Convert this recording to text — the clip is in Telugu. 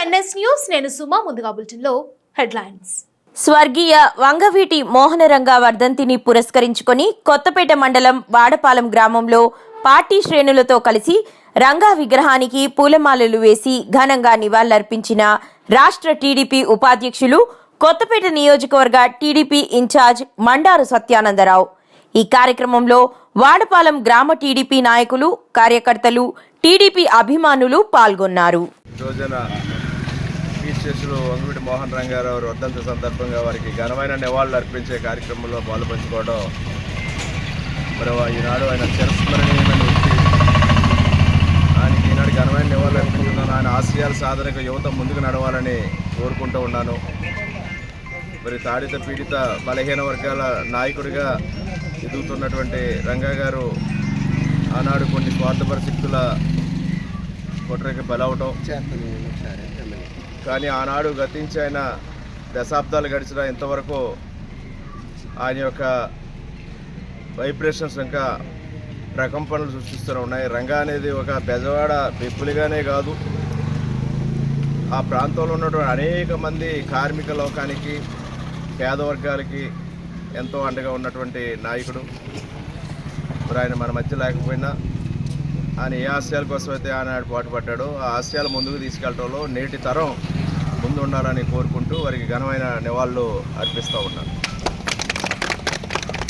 ఎంఎస్ న్యూస్ నేను సుమా ముందుగా బులెటిన్లో హెడ్లైన్స్. స్వర్గీయ వంగవీటి మోహనరంగ వర్ధంతిని పురస్కరించుకొని కొత్తపేట మండలం వాడపాలెం గ్రామంలో పార్టీ శ్రేణులతో కలిసి రంగా విగ్రహానికి పూలమాలలు వేసి ఘనంగా నివాళులర్పించిన రాష్ట్ర టీడీపీ ఉపాధ్యక్షులు కొత్తపేట నియోజకవర్గ టీడీపీ ఇన్ఛార్జ్ మండారు సత్యానందరావు. ఈ కార్యక్రమంలో వాడపాలెం గ్రామ టీడీపీ నాయకులు కార్యకర్తలు టీడీపీ అభిమానులు పాల్గొన్నారు. అధ్యక్షులు రోజున మోహన్ వంగివిటి మోహన్ రంగారావు వర్ధంతి సందర్భంగా వారికి ఘనమైన నివాళులు అర్పించే కార్యక్రమంలో పాల్పంచుకోవడం మరి ఈనాడు ఆయన చిరస్మరణీయమైన వ్యక్తి. ఆయనకి ఈనాడు ఘనమైన నివాళులు అర్పించుకున్నాను ఆయన ఆశయాల సాధనకు యువత ముందుకు నడవాలని కోరుకుంటూ ఉన్నాను. మరి తాడిత పీడిత బలహీన వర్గాల నాయకుడిగా ఎదుగుతున్నటువంటి రంగా గారు ఆనాడు కొన్ని స్వార్థపర శక్తుల కుట్రకి బలవటం. కానీ ఆనాడు గతించి ఆయన దశాబ్దాలు గడిచిన ఇంతవరకు ఆయన యొక్క వైబ్రేషన్స్ ఇంకా ప్రకంపనలు సృష్టిస్తూనే ఉన్నాయి. రంగా అనేది ఒక బెజవాడ పెప్పులుగానే కాదు. ఆ ప్రాంతంలో ఉన్నటువంటి అనేక మంది కార్మిక లోకానికి పేద వర్గాలకి ఎంతో అండగా ఉన్నటువంటి నాయకుడు. ఇప్పుడు ఆయన మన మధ్య లేకపోయినా ఆయన ఏ ఆశయాల కోసం అయితే ఆనాడు పాటుపడ్డాడో ఆ ఆశయాలు ముందుకు తీసుకెళ్ళటంలో నేటి తరం ముందు ఉండాలని కోరుకుంటూ వారికి ఘనమైన నివాళులు అర్పిస్తూ ఉన్నాను.